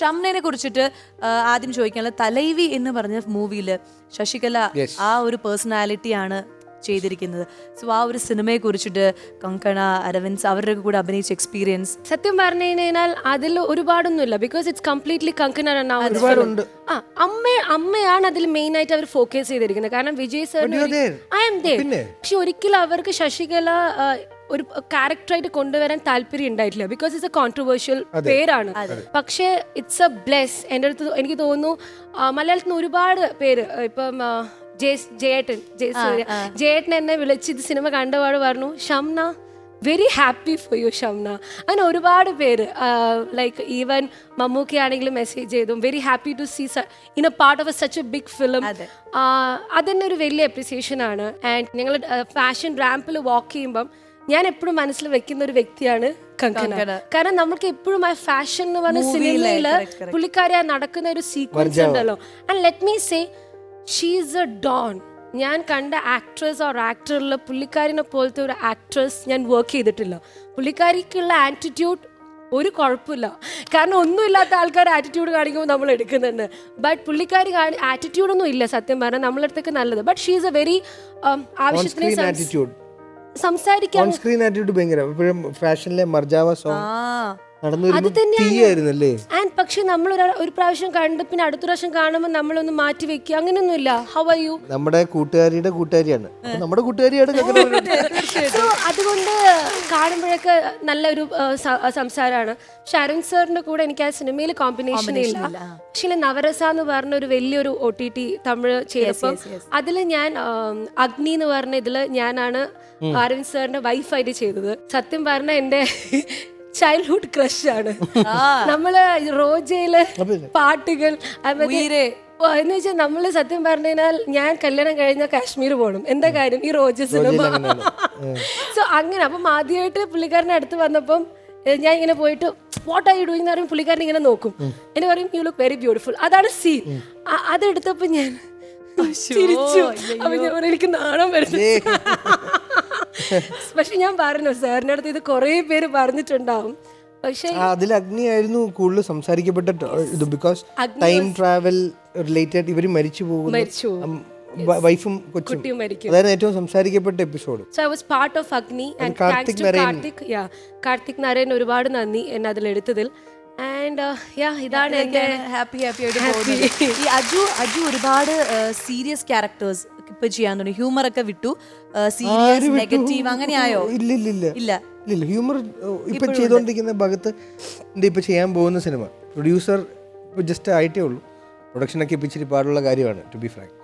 ഷംനയെ കുറിച്ചിട്ട് ആദ്യം ചോദിക്കാനുള്ള തലൈവി എന്ന് പറഞ്ഞ മൂവിയിൽ ശശികല ആ ഒരു പേഴ്സണാലിറ്റിയാണ് ചെയ്തിരിക്കുന്നത്. സോ ആ ഒരു സിനിമയെ കുറിച്ചിട്ട് കങ്കണ അരവിന്ദ് അവരുടെ കൂടെ അഭിനയിച്ച എക്സ്പീരിയൻസ് സത്യം പറഞ്ഞു കഴിഞ്ഞാൽ അതിൽ ഒരുപാടൊന്നുമില്ല. Because it's completely Kangana. ആ അമ്മ അമ്മയാണ് അതിൽ മെയിൻ ആയിട്ട് അവർ ഫോക്കസ് ചെയ്തിരിക്കുന്നത്. കാരണം വിജയ് സർ ഐ എം ദേ പിന്നെ? പക്ഷെ ഒരിക്കലും അവർക്ക് ശശികല ഒരു ക്യാരക്ടറായിട്ട് കൊണ്ടുവരാൻ താല്പര്യം ഉണ്ടായിട്ടില്ല. ബിക്കോസ് ഇറ്റ്സ് എ കോൺട്രവേഴ്ഷ്യൽ പേരാണ്. പക്ഷേ ഇറ്റ്സ് എ ബ്ലെസ് എന്റെ അടുത്ത് എനിക്ക് തോന്നുന്നു മലയാളത്തിൽ നിന്ന് ഒരുപാട് പേര് ഇപ്പം ജയേട്ടൻ ജയ് സൂര്യ ജയേട്ടൻ എന്നെ വിളിച്ച് ഇത് സിനിമ കണ്ടപാട് പറഞ്ഞു Shamna very happy for you Shamna. അങ്ങനെ ഒരുപാട് പേര് ലൈക്ക് ഈവൻ മമ്മൂക്കി ആണെങ്കിലും മെസ്സേജ് ചെയ്തു. Very happy to see in a part of a such a big film അതന്നെ ഒരു വലിയ അപ്രിസിയേഷൻ ആണ്. ആൻഡ് ഞങ്ങൾ ഫാഷൻ റാമ്പിൽ വാക്ക് ചെയ്യുമ്പം ഞാൻ എപ്പോഴും മനസ്സിൽ വെക്കുന്ന ഒരു വ്യക്തിയാണ് കങ്കന കങ്കണ. കാരണം നമുക്ക് എപ്പോഴും ആ ഫാഷൻ എന്ന് പറഞ്ഞ സിനിമയിൽ. പുള്ളിക്കാരി ആ നടക്കുന്ന ഒരു സീക്വൻസ് ഉണ്ടല്ലോ. And let me say she's a don ഞാൻ കണ്ട ആക്ട്രസ് ഓർ ആക്ടറിൽ പുള്ളിക്കാരിനെ പോലത്തെ ഒരു ആക്ട്രസ് ഞാൻ വർക്ക് ചെയ്തിട്ടില്ല. പുള്ളിക്കാരിക്കുള്ള ആറ്റിറ്റ്യൂഡ് ഒരു കുഴപ്പമില്ല. കാരണം ഒന്നുമില്ലാത്ത ആൾക്കാർ ആറ്റിറ്റ്യൂഡ് കാണിക്കുമ്പോൾ നമ്മൾ എടുക്കുന്നുണ്ട്. ബട്ട് പുള്ളിക്കാരി ആറ്റിറ്റ്യൂഡൊന്നും ഇല്ല സത്യം പറഞ്ഞാൽ നമ്മളടുത്തേക്ക് നല്ലത്. ബട്ട് ഷീസ് എ വെരി ആവശ്യത്തിന് സംസാരിക്കാൻ ഓൺ സ്ക്രീൻ ആറ്റിറ്റ്യൂഡ് ഭയങ്കര. എപ്പോഴും ഫാഷനിലെ മർജാവ സോങ് വരുമ്പോൾ തന്നെയാണ്. ആൻഡ് പക്ഷെ നമ്മൾ ഒരു പ്രാവശ്യം കണ്ട് പിന്നെ അടുത്ത പ്രാവശ്യം കാണുമ്പോൾ നമ്മളൊന്ന് മാറ്റി വെക്കുക. അങ്ങനെയൊന്നുമില്ല. ഹൗ ആർ യു നമ്മുടെ കൂട്ടുകാരിയുടെ കൂട്ടുകാരിയാണ്. നമ്മുടെ കൂട്ടുകാരിയാണ് സോ അതുകൊണ്ട് കാണുമ്പോഴൊക്കെ നല്ലൊരു സംസാരമാണ്. പക്ഷെ അരുൺ സാറിന്റെ കൂടെ എനിക്ക് ആ സിനിമയിൽ കോമ്പിനേഷൻ ഇല്ല. പക്ഷേ നവരസ എന്ന് പറഞ്ഞ ഒരു വലിയൊരു ഒ ടി ടി തമിഴ് ചെയ്തപ്പോൾ അതിൽ ഞാൻ അഗ്നി എന്ന് പറഞ്ഞ ഇതിൽ ഞാനാണ് അരവിന്ദ് സാറിന്റെ വൈഫായിട്ട് ചെയ്തത്. സത്യം പറഞ്ഞ എന്റെ ചൈൽഡ്ഹുഡ് ക്രഷ് ആണ്. നമ്മൾ റോജയിലെ പാട്ടുകൾ അതുപോലെ എന്ന് വെച്ചാൽ നമ്മൾ സത്യം പറഞ്ഞു കഴിഞ്ഞാൽ ഞാൻ കല്യാണം കഴിഞ്ഞ കാശ്മീർ പോകണം എന്താ കാര്യം ഈ റോജ സിനിമ? സോ അങ്ങനെ. അപ്പം ആദ്യമായിട്ട് പുള്ളിക്കാരന്റെ അടുത്ത് വന്നപ്പം ഞാൻ ഇങ്ങനെ പോയിട്ട് വാട്ട് ആർ യു ഡൂയിങ് എന്ന് പറയുമ്പോൾ പുള്ളിക്കാരൻ ഇങ്ങനെ നോക്കും. എന്നെ പറയും യു ലുക്ക് വെരി ബ്യൂട്ടിഫുൾ അതാണ് സീൻ അതെടുത്തപ്പോൾ ഞാൻ ചിരിച്ചു. അപ്പൊ ഞാൻ എനിക്ക് നാണം വരുന്നു. പക്ഷെ ഞാൻ പറഞ്ഞു സാറിന്റെ അടുത്ത് ഇത് കുറേ പേര് പറഞ്ഞിട്ടുണ്ടാവും പക്ഷേ അതിൽ അഗ്നിയായിരുന്നു കൂടുതൽ സംസാരിക്കപ്പെട്ട ഇത് ബിക്കോസ് ടൈം ട്രാവൽ റിലേറ്റഡ് ഇവർ മരിച്ചു വ- വൈഫും കൊച്ചും കുട്ടിയും മരിക്കും അതായിരുന്നു ഏറ്റവും സംസാരിക്കപ്പെട്ട episode so I was part of Agni and Karthik Naren. Karthik yeah Karthik Naren ഒരുപാട് നന്ദി എന്നെ അതിൽ എടുത്തതിൽ ആൻഡ് യാ ഇതാണ് എന്റെ ഹാപ്പി ഹാപ്പി ആയിട്ട് ഈ അജു അജു ഒരുപാട് സീരിയസ് ക്യാരക്ടേഴ്സ് ഇപ്പൊ ചെയ്യാൻ തുടങ്ങി ഹ്യൂമർ ഒക്കെ വിട്ടു. സീരിയസ് നെഗറ്റീവ് അങ്ങനെ ആയോ ഇല്ല ഇല്ല ഇല്ല. ഇല്ല. ഹ്യൂമർ ഇപ്പൊ ചെയ്തുകൊണ്ടിരിക്കുന്ന ഭാഗത്ത് ഇപ്പൊ ചെയ്യാൻ പോകുന്ന സിനിമ പ്രൊഡ്യൂസർ ഇപ്പൊ ജസ്റ്റ് ആയിട്ടേ ഉള്ളൂ. പ്രൊഡക്ഷനൊക്കെ ഇപ്പൊ ഇച്ചിരി പാടുള്ള കാര്യമാണ് ടു ബി ഫ്രാങ്ക്